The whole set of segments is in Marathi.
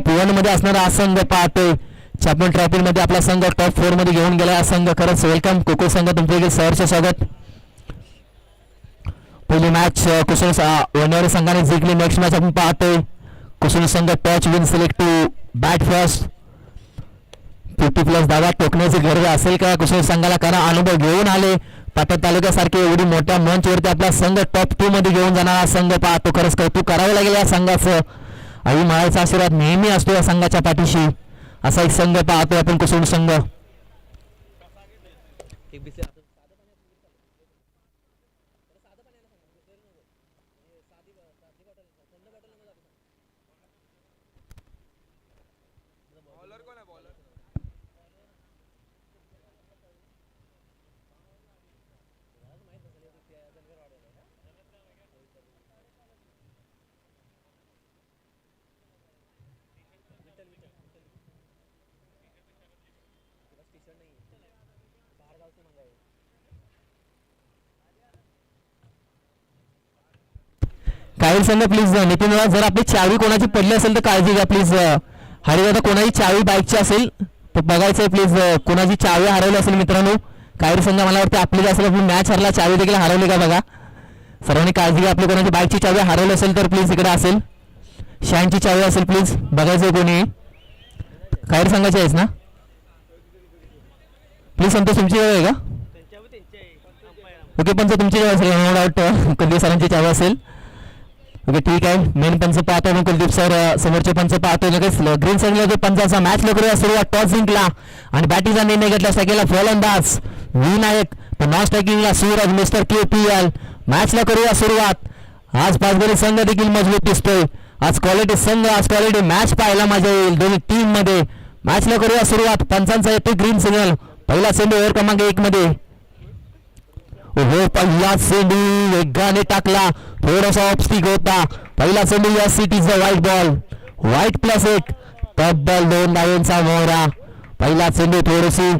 टॉप वनमध्ये असणारा हा संघ पाहतोय. चॅम्पियन ट्रॉफी मध्ये आपला संघ टॉप फोरमध्ये घेऊन गेला हा संघ खरंच. वेलकम कोको संघ तुमच्या देखील सहर्ष स्वागत. पहिली मॅच कुशल वनवारी संघाने जिंकली. नेक्स्ट मॅच आपण पाहतोय. कुशल संघ toss win select to bat first fifty plus दादा टोकण्याची गरज असेल का? कुशल संघाला कारण अनुभव घेऊन आले. पाटण तालुक्यासारखे एवढी मोठ्या मंचवरती आपला संघ टॉप टू मध्ये घेऊन जाणारा संघ पाहतो. खरंच कौतुक करावं लागेल या संघाचं. आई माळाचा आशीर्वाद नेहमी असतो या संघाच्या पाठीशी. असा एक संघ पाहतोय आपण कुसुम संघ. काही संघ प्लीज नितीन जर आपली चावी कोणाची पडली असेल तर काळजी घ्या प्लीज हरिदादा कोणाची चावी बाईकची असेल तर बघायचं प्लीज कोणाची चावी हरवली असेल मित्रांनो. काही संघ मला वाटतं आपली असेल आपली मॅच हरला चावी देखील हरवली का बघा. सर्वांनी काळजी घ्या आपली कोणाची बाईकची चावी हरवली असेल तर प्लीज इकडे असेल. शॅनची चावी असेल प्लीज बघायचं कोणी. काही संघाची आहेस ना? प्लीज संतोष तुमची चावी आहे का? ओके पंच तुमची चावी असेल नो डाऊट कुलदीप सरांची चावी असेल. ओके ठीक आहे. मेन पंच पाहतो मग कुलदीप सर समोरचे पंच पाहतो लगेच ग्रीन साईडला जो पंचाचा मॅच लवकर सुरुवात. टॉस जिंकला. आणि बॅटिंगचा निर्णय घेतला सगळ्याला फलंदाज विनायक पण non स्ट्रायकिंगला Suraj mister K P L मॅचला करूया सुरुवात. आज पाचगणी संघ देखील मजबूत दिसतोय. आज क्वालिटी संघ आज क्वालिटी मॅच पाहायला मजा येईल दोन्ही टीममध्ये. मॅचला करूया सुरुवात. पंचांचा येतो ग्रीन सिग्नल पहिला चेंडू ओव्हर क्रमांक एक मध्ये. हो पहिला चेंडू वेगाने टाकला. थोडासा ऑपस्टिक होता. पहिला चेंडू या सिटीचा व्हाईट बॉल व्हाईट प्लस एक. तब्बल दोन धावेंचा मोहरा. पहिला चेंडू थोडीशी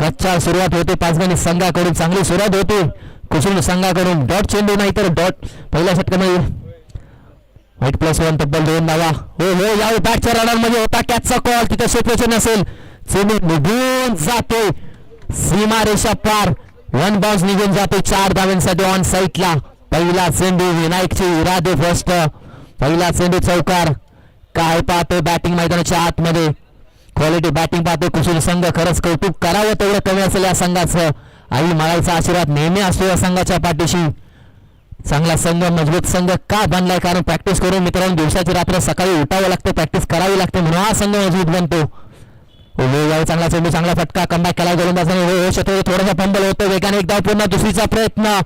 गच्चा सुरुवात होते. पाचगणी संघाकडून चांगली सुरुवात होते. कुसुम संघाकडून डॉट चेंडू नाही तर डॉट पहिल्या षटकामध्ये व्हाईट प्लस वन तब्बल दोन धावा हो हो या बॅटच्या रडारमध्ये होता. कॅचचा कॉल तिथे क्षेत्ररक्षण नसेल चेंडू निघून जाते. सीमा रेषा पार. वन बॉक्स निघून जाते. चार धाव्यांसाठी ऑन साईटला पहिला चेंडू विनायकचे इरादे फर्स्ट पहिला चेंडू चौकार. काय पाहतो बॅटिंग मैदानाच्या आतमध्ये. क्वालिटी बॅटिंग पाहतो कुशल संघ. खरंच कौतुक करावं तेवढं कमी असेल या संघाचं. आई मळायचा आशीर्वाद नेहमी असतो या संघाच्या पाठीशी. चांगला संघ मजबूत संघ का बनलाय? कारण प्रॅक्टिस करून मित्रांनो दिवसाची रात्र सकाळी उठावं लागतं प्रॅक्टिस करावी लागते म्हणून हा संघ मजबूत बनतो. चांगला चेंडू चांगला फटका कमबॅक केला गोलंदाजाने. थोडासा फंबल होतो वेगाने एक धाव पूर्ण दुसरीचा प्रयत्न.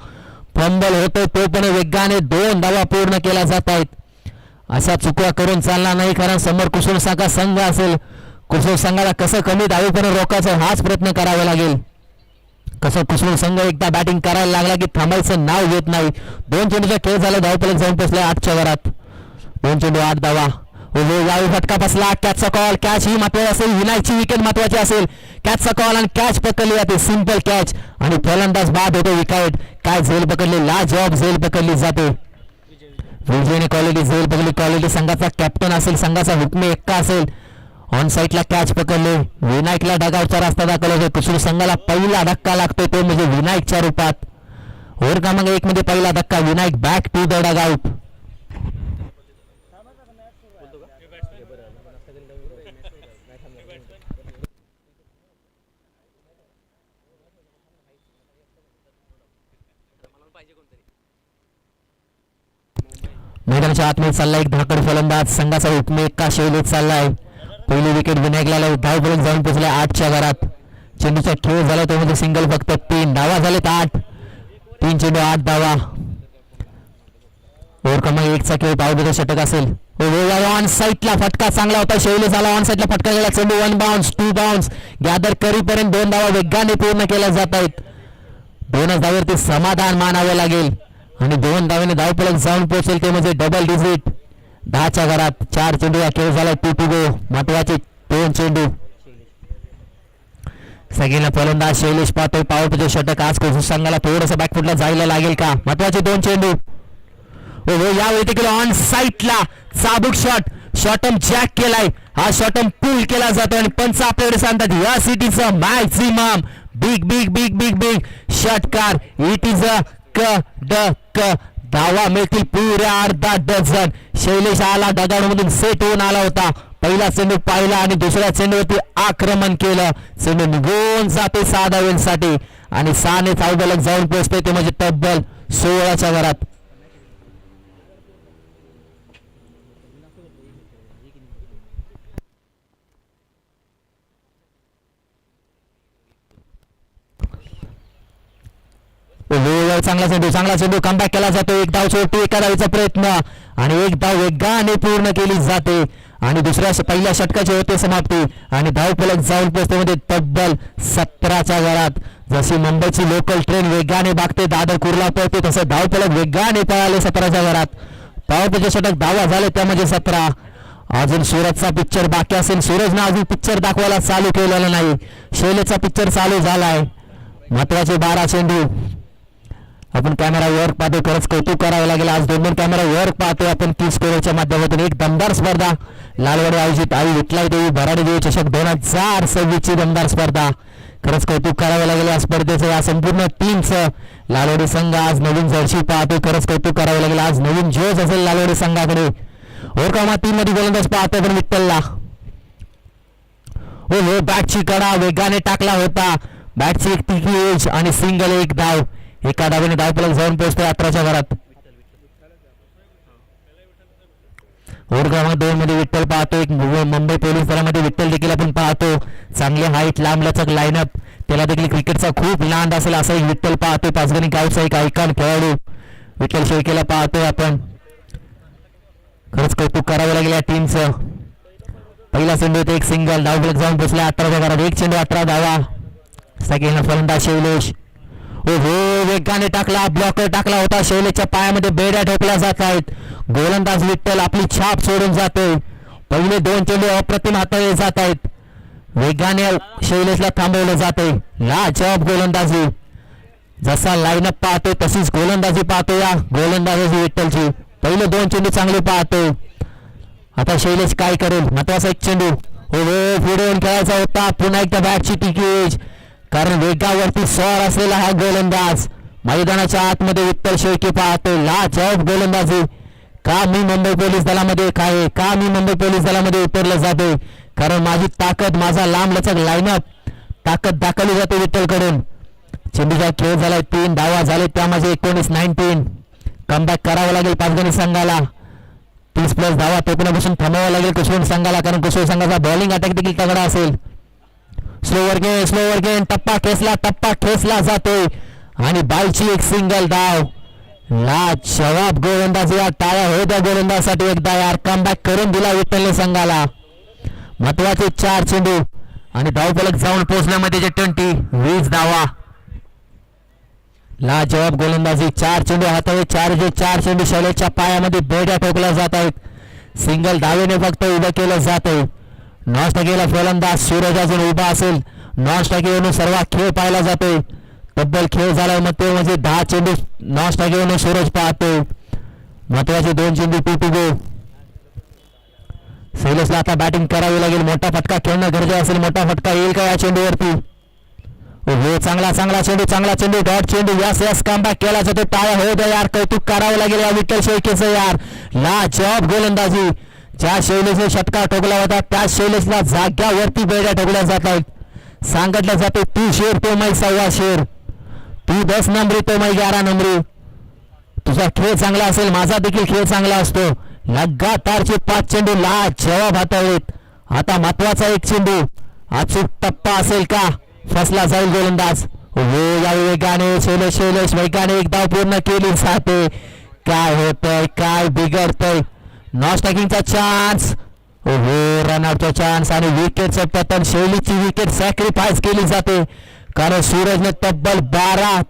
फंबल होतो तो पण वेगाने दोन धावा पूर्ण केल्या जात आहेत. अशा चुकवा करून चालणार नाही कारण समोर कुसुम संघा संघ असेल. कुसुम संघाला कसं कमी धावेपर्यंत रोखायचं हाच प्रयत्न करावा लागेल. कसं कुसुम संघ एकदा बॅटिंग करायला लागला की थांबायचं नाव घेत नाही. दोन चेंडूचा खेळ झाला धावपर्यंत जाऊन पोचला आठच्या वरात. दोन चेंडू आठ धावा. यावेळी फटका बसला. कॅचचा कॉल कॅच ही महत्वाची असेल. विनायकची विकेट महत्वाची असेल. कॅचचा कॉल आणि कॅच पकडली जाते. सिंपल कॅच आणि फलंदाज बाद होतो विकेट काय झेल पकडली? ला जॉब झेल पकडली जाते. विजयने क्वालिटी झेल पकडली. क्वालिटी संघाचा कॅप्टन असेल. संघाचा हुकमे एक्का असेल. ऑन साईडला कॅच पकडले. विनायकला डगावचा रस्ता दाखवला होता कुसुर संघाला पहिला धक्का लागतोय तो म्हणजे विनायकच्या रूपात. ओव्हर क्रमांक एक मध्ये पहिला धक्का. Vinayak back to the dugout मैदानाच्या आतमध्ये चालला एक धाकड फलंदाज. संघाचा उपमेका एका शैलीत चाललाय. पहिली विकेट विनायकला लावून धावपर्यंत जाऊन पोहोचलाय आठच्या घरात. चेंडूचा खेळ झाला तो म्हणजे सिंगल फक्त तीन. धावा झालेत आठ. तीन चेंडू आठ धावा ओव्हर क्रमांक एकचा खेळ पावबेचा षटक असेल. हो, ऑन साईडला फटका चांगला होता. शैली झाला. ऑन साईडला फटका गेला. चेंडू one bounce two bounce gather करीपर्यंत दोन धावा वेगाने पूर्ण केल्या जात आहेत. दोनच धावेवरती समाधान मानावं लागेल. आणि दोन धावेने धावपळक जाऊन पोहोचेल ते म्हणजे डबल डिजिट दहाच्या घरात चार चेंडू या खेळ झाला टू टू गो महत्त्वाचे दोन चेंडू. सगळ्यांना फलंदाज शैलेश पातोय पावटचे षटक आज कोसू संघाला थोडंसं बॅकफुटला जायला लागेल का? महत्त्वाचे दोन चेंडू. हो हो यावेळी देखील ऑन साईटला चाबूक शॉट शॉटम जॅक केलाय. हा शॉटम पूल केला जातो आणि पंच आपल्याकडे सांगतात या सिटीचं maximum big big big big big षटकार इट इज अ क ड क. धावा मिळतील पुऱ्या अर्धा डझन. शैलेश आला दगाडमधून सेट होऊन आला होता. पहिला चेंडू पाहिला आणि दुसऱ्या चेंडूवरती आक्रमण केलं. चेंडू निघून जाते सहा धावेसाठी आणि सहाने धावबलक जाऊन पोहोचते ते म्हणजे तब्बल सोळाच्या घरात वेळ चांगला चेंडू चांगला चेंडू कमबॅक केला जातो. एक धाव शेवटी एका धावीचा प्रयत्न. आणि एक धाव वेगाने पूर्ण केली जाते. आणि दुसऱ्या श- पहिल्या षटकाची होते समाप्ती. आणि धाव फलक जाऊन पोहोचते म्हणजे तब्बल सतराच्या घरात जशी मुंबईची लोकल ट्रेन वेगाने बागते दादर कुर्ला पळते तसं धाव फलक वेगाने पळाले सतराच्या घरात पावसाचे षटक धावा झाले त्यामध्ये म्हणजे सतरा. अजून सूरजचा पिक्चर बाकी असेल. सूरजनं अजून पिक्चर दाखवायला चालू केलेला नाही. शैलेचा पिक्चर चालू झालाय. महत्त्वाचे बारा चेंडू. आपण कॅमेरा वर पाहतो खरंच कौतुक करावं लागेल. आज दोन दोन कॅमेरा वर पाहतोय आपण तीन स्कोरच्या माध्यमातून. एक दमदार स्पर्धा. लालवाडी आयोजित आई विठलाई देवी भराडी देवी चषक दोन हजार सव्वीस ची दमदार स्पर्धा. खरंच कौतुक करावं लागेल या स्पर्धेचं या संपूर्ण टीमचं लालवाडी संघ आज नवीन जर्सी पाहतोय खरंच कौतुक करावं लागेल. आज नवीन जोश असेल लालवाडी संघाकडे. ओरकामा तीन मध्ये गोलंदाज पाहतोय पण विठ्ठलला. हो हो बॅटची कडा वेगाने टाकला होता. बॅटची एक तिकी एज आणि सिंगल एक धाव एका धावेने धाव पलक जाऊन पोहोचतोय अठराच्या घरात. ओव्हर क्रमांक दोन मध्ये विठ्ठल पाहतो एक मुंबई पोलीस दलामध्ये विठ्ठल देखील आपण पाहतो. चांगली हाईट लांब लचक लाईनअप त्याला देखील क्रिकेटचा खूप लांड असेल असा एक विठ्ठल पाहतो. पाचगणी गावचा एक ऐकान खेळाडू. विठ्ठल शेळकेला पाहतोय आपण. खरंच कौतुक करावं लागेल या टीमचं पहिला चेंडू होता एक सिंगल डाव फलक जाऊन पोचला अठराच्या घरात. एक चेंडू अठरा धावा सेकंड फलंदाज शैलेश ओहो वेगाने टाकला ब्लॉकर टाकला होता. शैलेशच्या पायामध्ये बेड्या ठोकल्या जात आहेत. गोलंदाज विठ्ठल आपली छाप सोडून जातोय. पहिले दोन चेंडू अप्रतिम हाताळले जात आहेत. वेगाने शैलेशला थांबवलं जाते ला जॉब गोलंदाजी. जसा लाईनअप पाहतो तशीच गोलंदाजी पाहतो या गोलंदाजाची विठ्ठलची. पहिले दोन चेंडू चांगले पाहतो आता शैलेश काय करेल? महत्त्वाचा एक चेंडू. हो हो पुढे खेळायचा होता. पुन्हा एकदा बॅटची टिकेज. कारण वेगावरती सर असलेला हा गोलंदाज मैदानाच्या आतमध्ये उत्तर शेळके पाहतो. ला जॉब गोलंदाजी. का मी मुंबई पोलीस दलामध्ये काय आहे? का मी मुंबई पोलीस दलामध्ये उतरलं जाते कारण माझी ताकद माझा लांब लचक लाईनअप ताकद दाखवली जाते विठ्ठलकडून. चेंडूचा खेळ झालाय तीन धावा झाले त्यामध्ये एकोणीस नाईन्टीन कमबॅक करावं लागेल पाचगणी संघाला. तीस प्लस धावा टोपण्यापासून थांबावं लागेल कुशवण संघाला कारण कुशवण संघाचा बॉलिंग अटॅक देखील तगडा असेल. स्लोवर गेन स्लोवर गेन टप्पा ठेसला टप्पा ठेसला जातोय. आणि बालची एक सिंगल धाव ला जवाब गोलंदाज या टाळ्या हो त्या गोलंदाजसाठी एकदा. यार कमबॅक करून दिला विठ्ठल संघाला. महत्त्वाचे चार चेंडू. आणि धावफलक जाऊन पोहोचण्यामध्ये जे ट्वेंटी वीस धावा. ला जवाब गोलंदाजी चार चेंडू हातावे चार जे चार चेंडू शैलेशच्या पायामध्ये बेड्या ठोकल्या जात आहेत. सिंगल धावेने फक्त उभं केलं जात आहे नॉन स्टॅकेला फलंदाज सूरज अजून उभा असेल. नॉन स्टॅकेवरून सर्वात खेळ पाहिला जातोय तब्बल खेळ झाला मग ते म्हणजे दहा चेंडू नॉन सूरज पाहतोय महत्त्वाचे दोन चेंडू टू टू गो शैलेशला आता बॅटिंग करावी लागेल. मोठा फटका खेळणं गरजेचं असेल. मोठा फटका येईल का या चेंडूवरती? हो चांगला चांगला चेंडू चांगला चेंडू. डॉट चेंडू यस यस कमबॅक केला जातो. टाळ्या हो द्या यार. कौतुक करावं लागेल या विठ्ठल शेळकेचं यार. ला जॉब गोलंदाजी. ज्या शैलेशने षटका ठोकला होता त्या शैलेशला जाग्यावरती बेड्या ठोकल्या जात आहेत सांगितलं जाते तू शेर तो मै सव्वा शेर. तू दस नंबरी तो मै ग्यारा नंबरी. तुझा खेळ चांगला असेल माझा देखील खेळ चांगला असतो. लगातारचे पाच चेंडू ला जवाब हाताळलेत आता महत्त्वाचा एक चेंडू. अचूक टप्पा असेल का? फसला जाईल गोलंदाज. हो या वेगाने शैलेश शैलेश वेगाने एकदा पूर्ण केली जाते. काय होतंय काय बिघडतंय? नॉन स्टॅकिंगचा चान्स हो रनआउटचा चान्स आणि विकेटचं पतन शैलीची विकेट सॅक्रिफाईस केली जाते. कारण सूरजने तब्बल बारा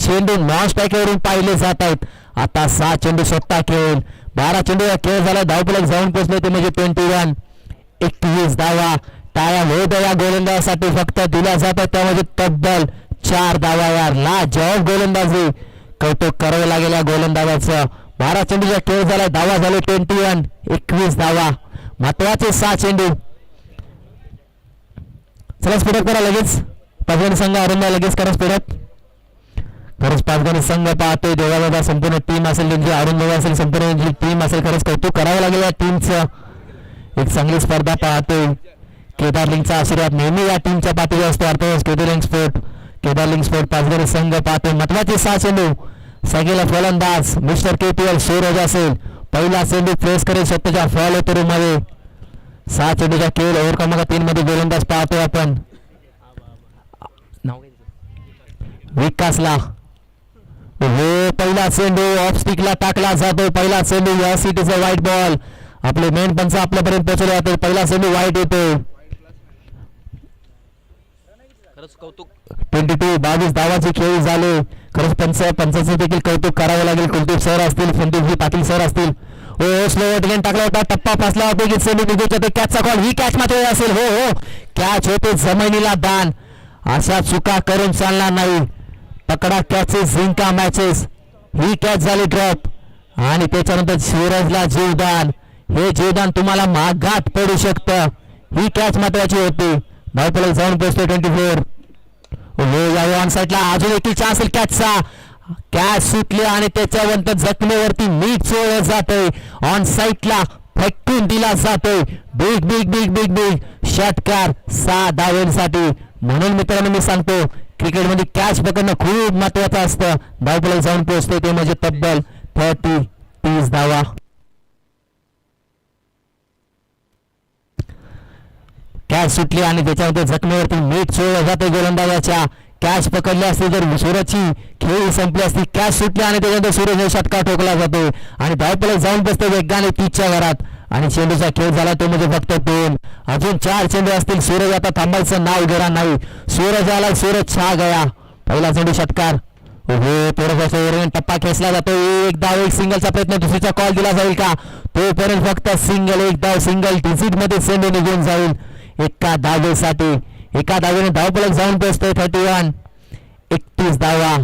चेंडू नॉन स्ट्राईकवरून पाहिले जात आहेत. आता सहा चेंडू स्वतः खेळून बारा चेंडू खेळ झाला धावपलक जाऊन पोहोचले ते म्हणजे ट्वेंटी वन एकवीस धावा टाळ्या हो या गोलंदाजासाठी. फक्त दिल्या जातात त्यामध्ये तब्बल चार धावा यार ला जवाब गोलंदाजी. कौतुक करावं लागेल या गोलंदाजाचं. बारा चेंडूचा खेळ झाला धावा झाले ट्वेंटी वन एकवीस धावा. महत्त्वाचे सहा चेंडू. चला स्पीडअप करा लगेच. पाचगणी संघ अरुंदा लगेच करा स्पीडअप खरंच पाचगणी संघ पाहतोय देवाबाबा संपूर्ण टीम असेल त्यांची अरुंद असेल संपूर्ण जी टीम असेल खरंच कौतुक करावं लागेल या टीमचं एक चांगली स्पर्धा पाहतोय. केदारलिंगचा आशीर्वाद नेहमी या टीमच्या पातळीवर असतो. अर्थातच केदारलिंग स्पोर्ट केदारलिंग स्पोर्ट पाचगणी संघ पाहतोय. महत्त्वाचे सहा चेंडू. सगळेला फलंदाज mister K P L Suraj असेल. पहिला चेंडू फेस करेल स्वतःच्या फॉलो मध्ये सहा चेंडूच्या केल ओव्हर क्रमांक तीन मध्ये गोलंदाज पाहतोय आपण. विकासला. हो पहिला चेंडू ऑफ स्टिकला टाकला जातो. पहिला चेंडू या सिटीचा व्हाईट बॉल आपले मेन पंच आपल्यापर्यंत पोहोचले जाते पहिला चेंडू व्हाईट येतो खरंच कौतुक. ट्वेंटी टू बावीस धावाचे खेळ झाले. खरंच पंच पंचाचं देखील कौतुक करावं लागेल. कुलदीप सर असतील संदीपजी पाटील सर असतील. हो, हो स्लो गेम टाकला होता. टप्पा फासला होता. की सेमी निघूच्या ते कॅचचा कॉल ही कॅच मात्र असेल. हो हो. कॅच होते जमिनीला दान. अशा चुका करून चालणार नाही. पकडा कॅचेस जिंका मॅचेस ही कॅच झाली ड्रॉप आणि त्याच्यानंतर शिवराजला जीवदान. हे जीवदान तुम्हाला माघात पडू शकतं. ही कॅच महत्वाची होती. धावपलक जाऊन पोहोचतो ट्वेंटी फोर हो या ऑन साईडला अजून एक चान्स असेल कॅचचा कॅच सुटले आणि त्याच्यानंतर जखमेवरती मीठ चोळलं जातोय. ऑन साईडला फेकून दिला जातोय. Big big big big big षटकार सहा धावेसाठी म्हणून मित्रांनो मी सांगतो क्रिकेटमध्ये कॅच पकडणं खूप महत्वाचं असतं. धावपलक जाऊन पोहोचते ते म्हणजे तब्बल थर्टी तीस धावा. कॅच सुटली आणि त्याच्यामध्ये जखमेवरती मीठ सोडलं जाते गोलंदाजाच्या. कॅच पकडली असती तर सूरजची खेळी संपली असती. कॅच सुटली आणि त्याच्यानंतर सूरज षटका ठोकला जातो आणि धावपलक जाऊन बसते वेगाने तीसच्या घरात. आणि चेंडूचा खेळ झाला तो म्हणजे फक्त दोन. अजून चार चेंडू असतील. सूरज आता थांबायचं नाव घेणार नाही. सूरज आला सूरज छा गया. पहिला चेंडू षटकार. ओहो थोडंसं टप्पा खेचला जातो. एक धाव एक सिंगलचा प्रयत्न दुसरीचा कॉल दिला जाईल का? तोपर्यंत फक्त सिंगल एक धाव सिंगल डिजिटमध्ये चेंडू निघून जाईल. एका धावेसाठी एका धावेने धावपलक जाऊन पोचतोय थर्टी वन एकतीस धावा.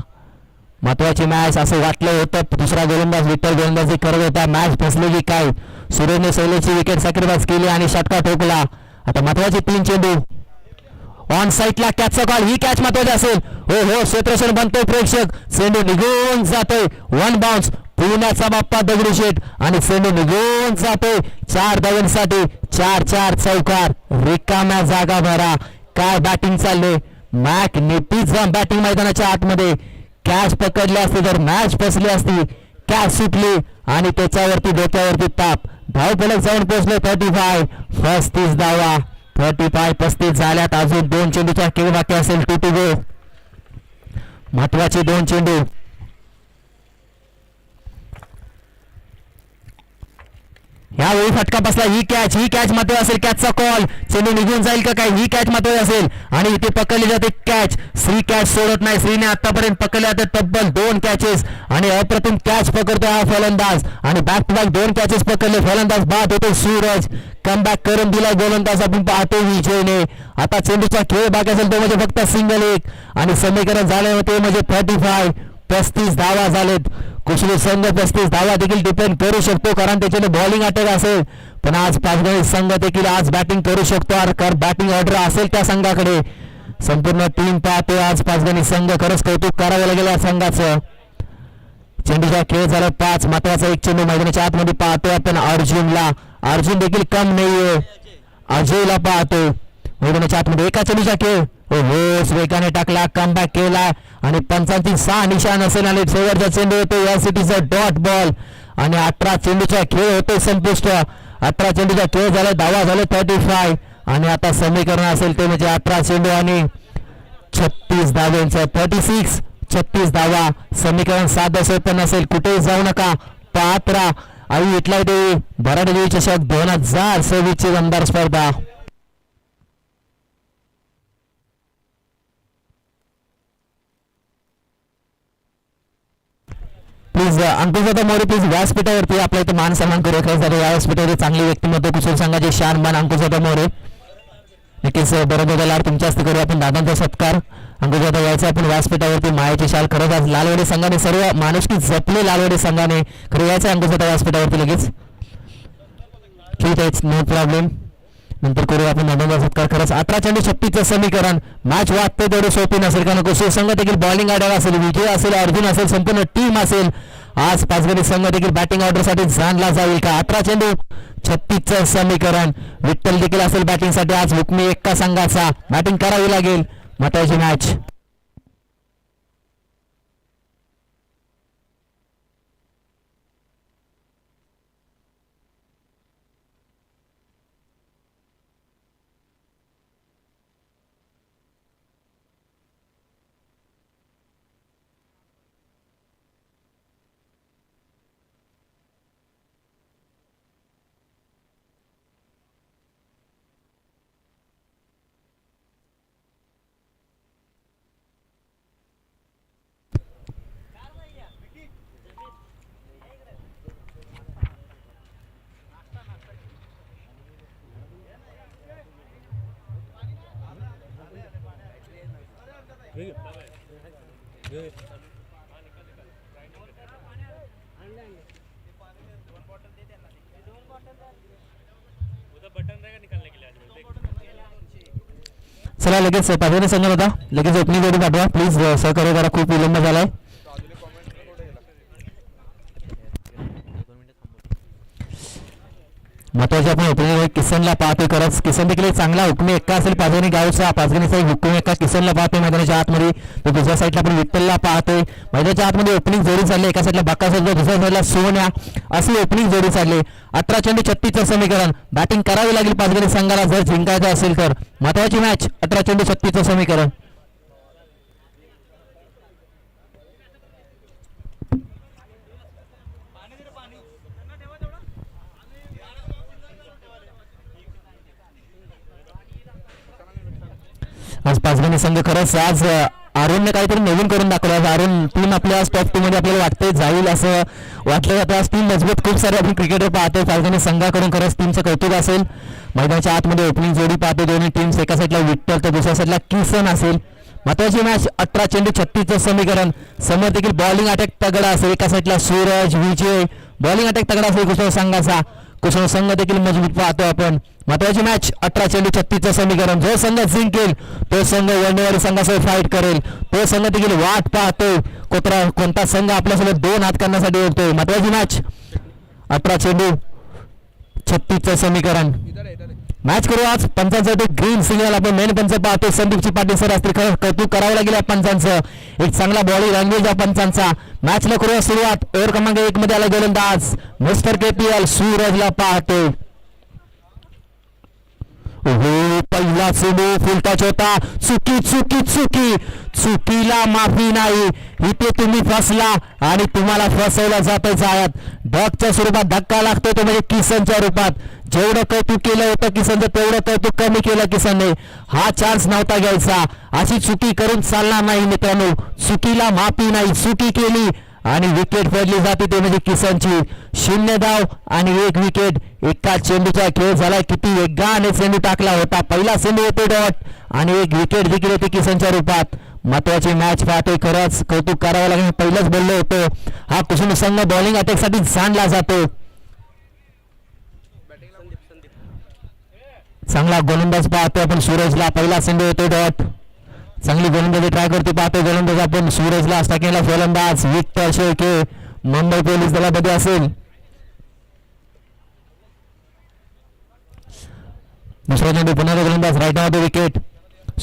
महत्वाची मॅच असं वाटलं होतं. दुसरा गोलंदाज विठ्ठल गोलंदाजी करत होता. मॅच फसली की काय? सुरेंद्र सैलेची विकेट सॅक्रिफाईस केली आणि षटका ठोकला. आता महत्त्वाचे तीन चेंडू. ऑन साईटला कॅचचा कॉल ही कॅच महत्वाची असेल. हो हो क्षेत्रक्षण बनतोय प्रेक्षक. चेंडू निघून जातोय. वन बाउन्स पुण्याचा बाप्पा दगडूशेठ आणि चेंडू निघून जातोय. चार धावांसाठी चार चार चौकार. रिकाम्या जागा भरा. काय बॅटिंग चालले मॅक निपीच बॅटिंग मैदानाच्या आतमध्ये. कॅच पकडली असती तर मॅच फसली असती. कॅच सुटली आणि त्याच्यावरती डोक्यावरती ताप. धावफलक जाऊन पोहोचले थर्टी फाय पस्तीस धावा. थर्टी फाय पस्तीस झाल्यात. अजून दोन चेंडूच्या खेळ बाकी असेल टू टू गो महत्त्वाचे दोन चेंडू. यावेळी फटका बसला ही कॅच ही कॅच मात्र असेल कॅचचा कॉल चेंडू निघून जाईल का काय? ही कॅच मात्र असेल. आणि इथे पकडली जाते कॅच श्री कॅच सोडत नाही. श्रीने आतापर्यंत पकडले जाते तब्बल दोन कॅचेस आणि अप्रतिम कॅच पकडतो हा फलंदाज. आणि बॅक टू बॅक दोन कॅचेस पकडले. फलंदाज बाद होतो सूरज. कमबॅक करून दिला गोलंदाज आपण पाहतो विजयने. आता चेंडूचा खेळ बाकी असेल तो म्हणजे फक्त सिंगल एक. आणि समीकरण झाले होते म्हणजे थर्टी फाय पस्तीस धावा झालेत. कुशली संघ पस्तीस धावा देखील डिपेंड करू शकतो कारण त्याच्याने बॉलिंग अटॅक असेल. पण आज पाचगणी संघ देखील आज बॅटिंग करू शकतो बॅटिंग ऑर्डर असेल त्या संघाकडे. संपूर्ण टीम पाहते आज पाचगणी संघ. खरंच कौतुक करावं लागेल या संघाचं. चेंडूचा खेळ झाला पाच मात्राचा एक चेंडू मैदानाच्या आतमध्ये पाहतो आपण अर्जुनला. अर्जुन देखील कम नाहीये. अजयला पाहतो मैदानाच्या आतमध्ये एका चेंडूचा खेळ. वेगाने टाकला कमबॅक केला आणि पंचांची सहा निशाण असेल आणि शेवटचा चेंडू होतो या सिटीचा डॉट बॉल आणि अठरा चेंडूचा खेळ होतो संपुष्ट. अठरा चेंडूचा खेळ झाला धावा झाले थर्टी फाय आणि आता समीकरण असेल ते म्हणजे अठरा चेंडू आणि छत्तीस धाव्यांचा थर्टी सिक्स छत्तीस धावा. समीकरण सात साधं पण असेल कुठेही जाऊ नका. पात्रा. आई इटला देवी भराड देवी चषक दोन हजार सव्वीसची दमदार स्पर्धा. प्लीज uh, अंकुशदादा मोरे प्लीज व्यासपीठावरती आपल्या इथे मान सन्मान करू. खरं या व्यासपीठावरती चांगली व्यक्तिमत्व कुशल संघाचे शान मान अंकुशदादा मोरे. नक्कीच बरोबर लाड तुमच्या हस्ते करू आपण. दादांचा सत्कार. अंकुशदादा यायचा आपण व्यासपीठावरती. मायाची शाल. खरंच आज लालवाडी संघाने सर्व माणुसकी जपले लालवाडी संघाने. खरं यायचं अंकुशदादा व्यासपीठावरती लगेच. ठीक आहे नो प्रॉब्लेम नंतर करू आपण नंदनचा सत्कार खरंच अठरा चेंडू छत्तीसचं समीकरण. मॅच वाटते तेवढे सोपी नसेल. कारण कसो संघ देखील बॉलिंग ऑर्डर असेल विजय असेल अर्जुन असेल संपूर्ण टीम असेल. आज पाचगणी संघ देखील बॅटिंग ऑर्डरसाठी जाणला जाईल का? अठरा चेंडू छत्तीसचं समीकरण. विठ्ठल देखील असेल बॅटिंगसाठी आज हुकमी एका संघाचा. बॅटिंग करावी लागेल. महत्वाची मॅच चला लगेच पाठवणे संघ होता. लगेच ओपनिंग जोडी पाठवा. प्लीज सहकार्य करा. खूप विलंब झालाय. महत्त्वाचे आपण उपयोग किसनला पाहतोय खरंच. किसन देखील चांगला हुकमी एक्का असेल पाचगणी गावचा पाचगणीचा साईड हुकमी एक्का किसनला पाहतोय मैदानाच्या आतमध्ये. तर दुसऱ्या साईडला आपण विठ्ठलला पाहतोय. मैदानाच्या आतमध्ये ओपनिंग जोडी चालली एका साईडला बाकासोबत दुसऱ्या साईडला सोन्या. असे ओपनिंग जोडी चालली अठरा चेंडू छत्तीसचं समीकरण. बॅटिंग करावी लागेल पाचगणी संघाला. जर जिंकायचं असेल तर. महत्वाची मॅच अठरा चेंडू छत्तीसचं समीकरण. आज पाचगणी संघ खरंच आज अ, अरुणने काहीतरी नवीन करून दाखवलं. आज अरुण टीम आपल्या आज टॉप टीममध्ये आपल्याला वाटतंय जाईल असं वाटलं जातं आज टीम मजबूत खूप सारे आपण क्रिकेटर पाहतोय. पाचगणी संघाकडून खरंच टीमचं कौतुक असेल. मैदानाच्या आतमध्ये ओपनिंग जोडी पाहते दोन्ही टीम्स एका साईडला विठ्ठल तर दुसऱ्या साईडला किसन असेल. महत्वाची मॅच अठरा चेंडू छत्तीसचं समीकरण. समोर देखील बॉलिंग अटॅक तगडा असेल. एका साईडला सूरज विजय. बॉलिंग अटॅक तगडा असेल कुशल संघाचा. कुशल संघ देखील मजबूत पाहतो आपण. महत्वाची मॅच अठरा चेंडू छत्तीसचं समीकरण. जो संघ जिंकेल तो संघ वर्णवारी संघासोबत फाईट करेल. तो संघ देखील वाट पाहतोय. कोत्रा कोणता संघ आपल्यासोबत दोन हात करण्यासाठी येतोय महत्वाची मॅच अठरा चेंडू छत्तीसचं समीकरण. मॅच करू आज. पंचांसाठी ग्रीन सिग्नल आपण मेन पंच पाहतो संदीपची पाटील सर असतील. खरं कौतुक करावं लागेल या पंचांचं. एक चांगला बॉडी लँग्वेज या पंचांचा. मॅचला करूया सुरुवात. ओव्हर क्रमांक एक मध्ये आला गोलंदाज. मिस्टर केपीएल सूरजला पाहतो पहिला चेंडू फुलटाच होता. चुकी चुकी चुकी. चुकीला माफी नाही. इथे तुम्ही फसला आणि तुम्हाला फसवलं जात जायात ढगच्या स्वरूपात धक्का लागतो तो म्हणजे किसनच्या रूपात. जेवढं कौतुक केलं होतं किसनचं तेवढं कौतुक कमी केलं किसनने. हा चान्स नव्हता घ्यायचा. अशी चुकी करून चालणार नाही मित्रांनो. चुकीला माफी नाही. चुकी केली. आणि विकेट फेडली जाते ते म्हणजे किसनची. शून्य धाव आणि एक विकेट एका चेंडूचा खेळ झाला. किती वेगाने चेंडू टाकला होता. पहिला चेंडू येतो डॉट. आणि एक विकेट देखील होती किसनच्या रूपात. महत्वाची मॅच पाहते खरंच. कौतुक करावं लागेल. पहिलंच बोललो होतो. हा कुसुम संघ बॉलिंग अटॅकसाठी जाणला जातो. चांगला गोलंदाज पाहतो आपण. सूरजला पहिला चेंडू येतो डॉट. चांगली गोलंदाजी ट्राय करतो पाहतो गोलंदाज आपण. सूरजला केला गोलंदाज विक्टर शेळके. मुंबई पोलीस दलामध्ये असेल. दुसरा चेंडू पुन्हा गोलंदाज राईटमध्ये विकेट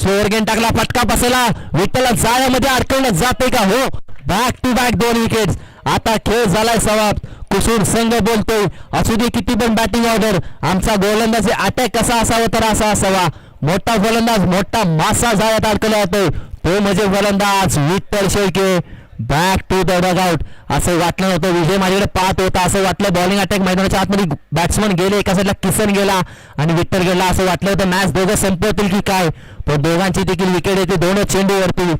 स्लोअर गेन टाकला फटका बसला. विठ्ठला जाळ्यामध्ये अडकवण्यात जाते का? हो. बॅक टू बॅक दोन विकेट आता खेळ झालाय समाप्त. कुसूर संघ बोलतोय. असू दे किती पण बॅटिंग ऑर्डर आमचा गोलंदाजी अटॅक कसा असावा तर असा असावा. मोठा गोलंदाज मोठा मासा जाळ्यात अडकला जातोय तो म्हणजे गोलंदाज Vitthal Shelke. Back to the dugout असं वाटलं नव्हतं. विजय माझ्याकडे पाहत होता. असं वाटलं बॉलिंग अटॅक मैदानाच्या आतमध्ये बॅट्समन गेले एका साईडला किसन गेला आणि विठ्ठल गेला. असं वाटलं होतं मॅच दोघं संपवतील की काय? पण दोघांची देखील विकेट येते. दोनच चेंडूवरती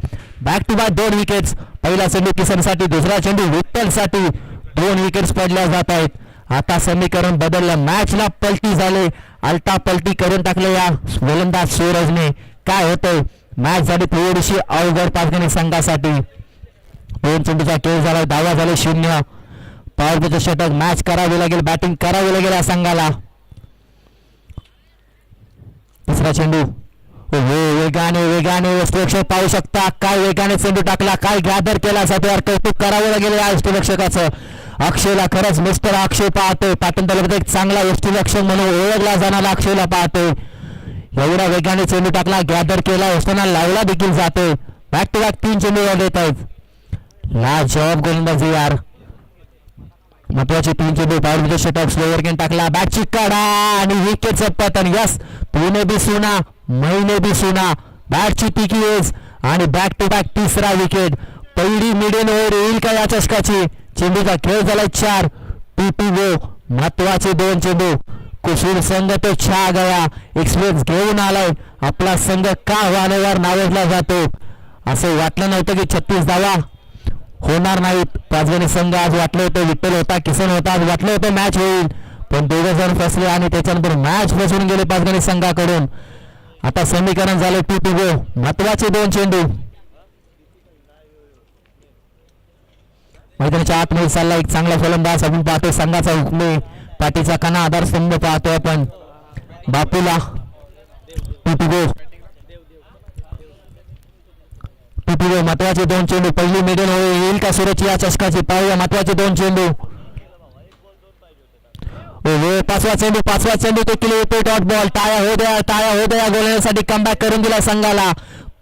बॅक टू बॅक दोन विकेट्स पहिला चेंडू किसनसाठी दुसरा चेंडू विठ्ठलसाठी. दोन विकेट्स पडल्या जात आहेत. आता समीकरण बदललं. मॅचला पलटी झाले. अल्टा पलटी करून टाकले या गोलंदाज सूरजने. काय होतंय? मॅच झाली थोडीशी अवघड पाचगणी संघासाठी. दोन चेंडूचा खेळ झाला दहावा झाले शून्य. पॉवर षटक मॅच करावी लागेल बॅटिंग करावी लागेल या संघाला. तिसरा चेंडू. हो वेगाने वेगाने यष्टीरक्षक पाहू शकता. काय वेगाने चेंडू टाकला काय गॅदर केला जातो कौतुक करावं लागेल या यष्टीरक्षकाचं अक्षयला खरंच मिस्टर अक्षय पाहतोय. पाटण तालुक्यात एक चांगला यष्टीरक्षक म्हणून ओळखला जाणारा अक्षयला पाहतोय. एवढ्या वेगाने चेंडू टाकला गॅदर केला असताना लावला देखील जातोय. बॅक टू बॅक तीन चेंडू देत आहेत. ला जॉब गोलंदाजी यार महत्त्वाचे तीन चेंडू पॉवर विजय षटक स्लोवर गेन टाकला. बॅटची काढा आणि विकेटचं पतन. यस तूने बी सुना महिने बी सुना. बॅटची तिकी एज आणि बॅक टू बॅक तिसरा विकेट पहिली मिडियन ओव्हर येईल का या चषकाची? चेंडूचा खेळ झाला चार. टू टू गो महत्त्वाचे दोन चेंडू. कुशीर संघ तो छा गया एक्सप्रेस घेऊन आलाय. आपला संघ का वारंवार नावेजला जातो? असं वाटलं नव्हतं की छत्तीस धावा. होणार नाहीत. पाचगणी संघ आज वाटलं होतं विठ्ठल होता किसन होता आज वाटलं होतं मॅच होईल. पण दोघे जण फसले आणि त्याच्यानंतर मॅच फसवून गेले पाचगणी संघाकडून. आता समीकरण झाले टू टू गो महत्त्वाचे दोन चेंडू. मैदानाच्या आतमध्ये चालला एक चांगला फलंदाज. आपण पाहतोय संघाचा हुकमे पाठीचा कणा आधारस्तंभ पाहतोय आपण. बापूला. टू टू महत्त्वाचे दोन चेंडू. पहिली मिडल येईल का सूरज? या चषकाची पाहूया महत्त्वाचे दोन चेंडू. पाचवा चेंडू पाचवा चेंडू ते येतोय. डॉट बॉल टाया हो द्या टाया हो द्या. गोलण्यासाठी कमबॅक करून दिला संघाला.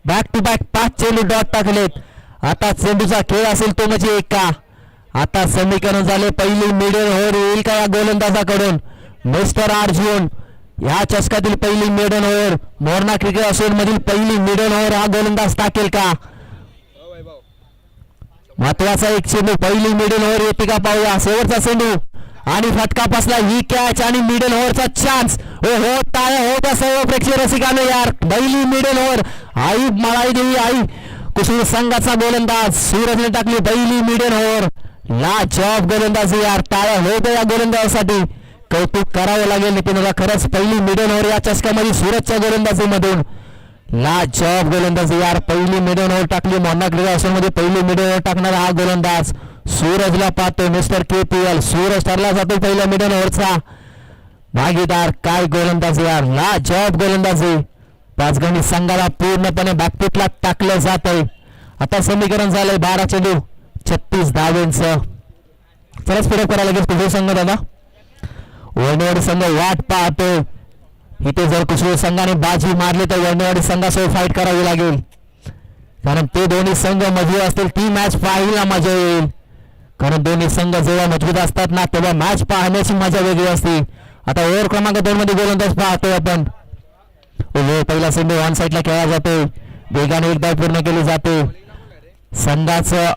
बॅक टू बॅक पाच चेंडू डॉट टाकलेत. आता चेंडूचा खेळ असेल तो म्हणजे एक. का आता समीकरण झाले पहिली मिडल ओव्हर येईल का या गोलंदाजाकडून? मिस्टर अर्जुन या चषकातील पहिली middle over Morna cricket association मधील पहिली मिडल ओव्हर हा गोलंदाज टाकेल का? महत्त्वाचा एक चेंडू पहिली मिडल ओव्हर येते का पाहूया. शेवटचा चेंडू आणि फटका पसला ही कॅच आणि मिडल ओव्हरचा चान्स ओ हो टाय हो त्या सर्व प्रेक्षक रसिकांनो यार. पहिली मिडल ओव्हर आई मळाई देवी आई. कुसूर संघाचा गोलंदाज. सूरजने टाकली पहिली मिडल ओव्हर ला गोलंदाजी यार टाळ्या हो या गोलंदाजासाठी. कौतुक करावं लागेल नितीनला खरंच पहिली मिडन ओव्हर या चषकामध्ये सुरतच्या गोलंदाजीमधून. ला गोलंदाजी यार पहिली मिडन ओव्हर टाकली. मोन्ना क्रिकेटमध्ये पहिली मिडन ओव्हर टाकणारा हा गोलंदाज. सूरजला पाहतोय mister K P L Suraj ठरला जातो पहिल्या मिडन ओव्हरचा भागीदार काय गोलंदाजी यार? ला गोलंदाजी. पाचगणी संघाला पूर्णपणे बॅकफुटला टाकलं जात आहे आता समीकरण झालंय बारा चेंडू छत्तीस धावेंचं चलाच पुढे करायला लागेल तुझे संघ दादा. वर्णवाडी संघ वाट पाहतो. इथे जर कुशल संघाने बाजी मारली तर वर्णवाडी संघासोबत फाईट करावी लागेल. कारण ते दोन्ही संघ मजबूत असतील ती मॅच पाहायला मजा येईल. कारण दोन्ही संघ जेव्हा मजबूत असतात ना तेव्हा मॅच पाहण्याची मजा वेगळी असते. आता ओव्हर क्रमांक दोन मध्ये गोलंदाज पाहतोय आपण. ओव्हर पहिला चेंडू ऑन साईडला खेळला जातो वेगाने एकदा पूर्ण केली जाते. संघाचं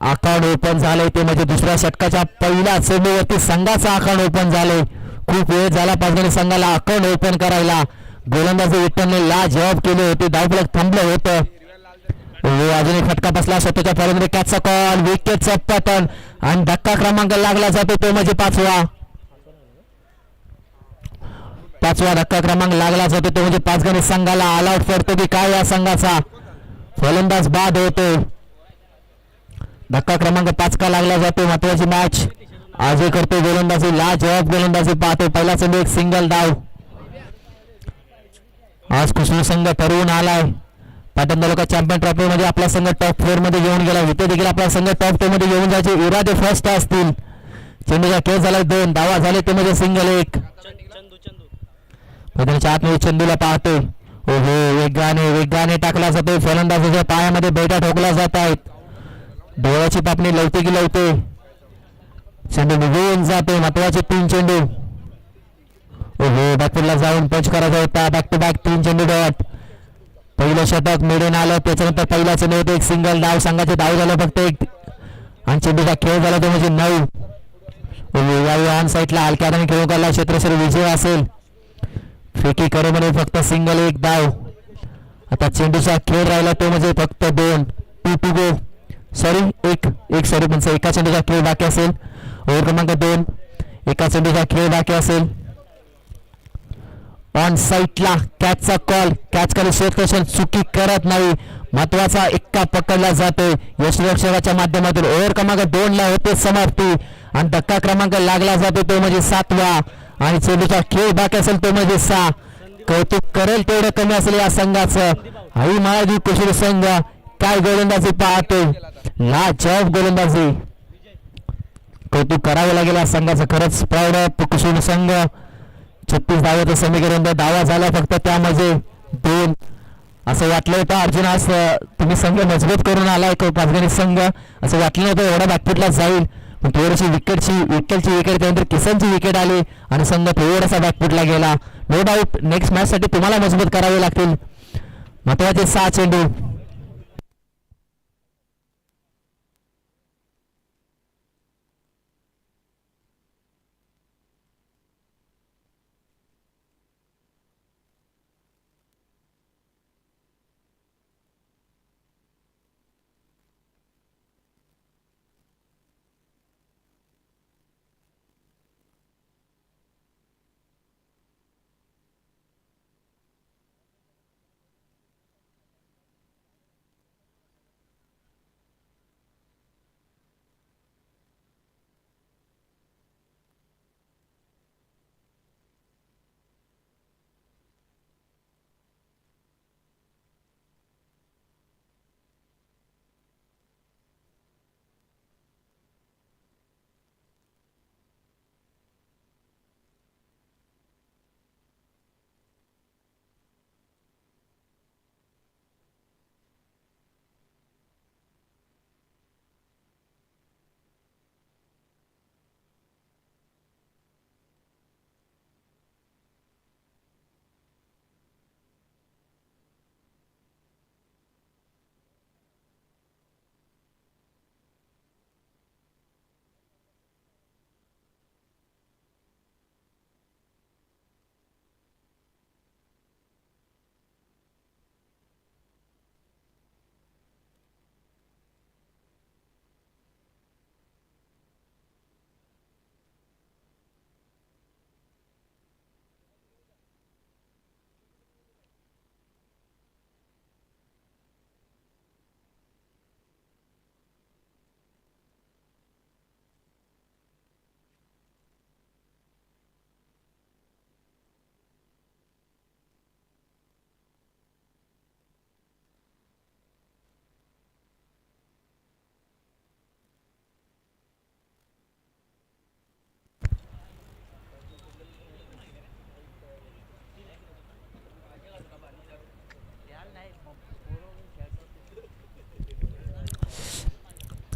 अकाउंट ओपन झालंय. ते म्हणजे दुसऱ्या षटकाच्या पहिल्या चेंडूवरती संघाचं अकाउंट ओपन झालंय. खूप वेळ झाला पाचगणी संघाला अकाउंट ओपन करायला गोलंदाज विठ्ठलने ला जॉब केले होते. धावफलक थांबलं होतं. अजून एक फटका बसला स्वतःच्या फॉलोमध्ये कॅचचा कॉल विकेटचं पतन. आणि धक्का क्रमांक लागला जातो तो म्हणजे पाचवा. पाचवा धक्का क्रमांक लागला जातो तो म्हणजे पाचगणी संघाला ऑल पडतो की काय या संघाचा. फलंदाज बाद होतो. धक्का क्रमांक पाच का लागला जातो महत्वाची मॅच आजही करतो गोलंदाजी ला जवाब गोलंदाजी पाहतो पहिला चेंडू एक सिंगल डाव आज कृष्ण संघ ठरवून आलाय. पाटण तालुका चॅम्पियन ट्रॉफी मध्ये आपला संघ टॉप फोरमध्ये घेऊन गेला. इथे देखील आपला संघ टॉप टू मध्ये घेऊन जायचे. इरादे फर्स्ट असतील. चेंडूचा खेळ झाला दोन धावा झाले ते म्हणजे सिंगल एक. चंदू मैदानाच्या आतमध्ये चेंडूला पाहतोय. ओहो वेगाने वेगाने टाकला जातोय. फलंदाजाच्या पायामध्ये बैठा ठोकला जात आहेत. डोळ्याची पापणी लवते की लवते? चेंडू निघून जाते महत्त्वाचे तीन चेंडू. ओहो बॅकफुटला जाऊन पंच करायचा होता. बॅक टू बॅक तीन चेंडू डॉट पहिलं शतक मिळून आलं त्याच्यानंतर पहिला चेंडू होते एक सिंगल डाव संघाचे डाव झालं फक्त एक. आणि चेंडूचा खेळ झाला तो म्हणजे नऊ. ओहो यावेळी ऑन साईडला हलक्याने खेळू काढला क्षेत्रश्री विजय असेल. फेकी करे म्हणे फक्त सिंगल एक डाव आता चेंडूचा खेळ राहिला तो म्हणजे फक्त दोन. टू टू गो सॉरी एक एक सॉरी पण एका चेंडूचा खेळ बाकी असेल. ओव्हर क्रमांक दोन. एका चेंडूचा खेळ बाकी असेल. ऑन साईटला कॅचचा कॉल कॅच करे क्षेत्रक्षण चुकी करत नाही. महत्त्वाचा एक्का पकडला जातोय. यशरक्षकाच्या माध्यमातून ओव्हर क्रमांक दोन ला होते समाप्ती आणि धक्का क्रमांक लागला जातो तो म्हणजे सातवा. आणि चेंडूचा खेळ बाकी असेल तो म्हणजे सहा. कौतुक करेल तेवढं कमी असेल या संघाचं. आई महाराजी कुशल संघ. काय गोलंदाजी पाहतोय? ला गोलंदाजी. कौतुक करावं लागेल या संघाचं. खरंच प्राऊड कुशल संघ. छत्तीस धावाचं समीकरण दावा झाला फक्त त्यामध्ये दोन. असं वाटलं होतं अर्जुन? आज तुम्ही संघ मजबूत करून आलाय को- पाचगणी संघ. असं वाटलं नव्हतं एवढा बॅकफुटला जाईल. पण थोडीशी विकेटची विकेटची विकेट त्यानंतर किसनची विकेट आली आणि संघ थोडासा बॅकफुटला गेला. नो डाऊट नेक्स्ट मॅच साठी तुम्हाला मजबूत करावे लागतील. महत्त्वाचे सहा चेंडू.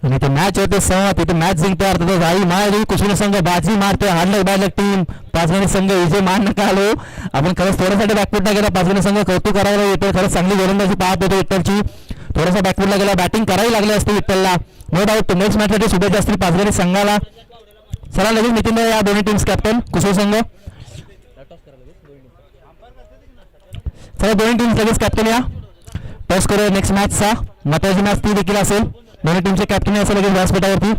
आणि ते मॅच होते सहा तिथे मॅच जिंकतो अर्थातच आई महाराज कुशल संघ बाजी मारतोय हाडलक बाडलक टीम पाचगणी संघ विजय मान नका आलो आपण खरंच थोड्यासाठी बॅकफुटला गेला पाचगणी संघ कौतुक करायला येतो खरंच चांगली गोलंदाजी पाहत होतो विठ्ठलची थोडासा बॅकफुटला गेला बॅटिंग करावी लागली असते विठ्ठलला नो डाऊट नेक्स्ट मॅचसाठी शुभेच्छा असतील पाचगणी संघाला. चला लगेच नितीन या दोन्ही टीम्स कॅप्टन कुशल संघ. चला दोन्ही टीम्स लगेच कॅप्टन या. टॉस करूया नेक्स्ट मॅचचा महत्वाची मॅच ती देखील असेल. दोन्ही टीमचे कॅप्टन असेल लगेच व्यासपीठावरती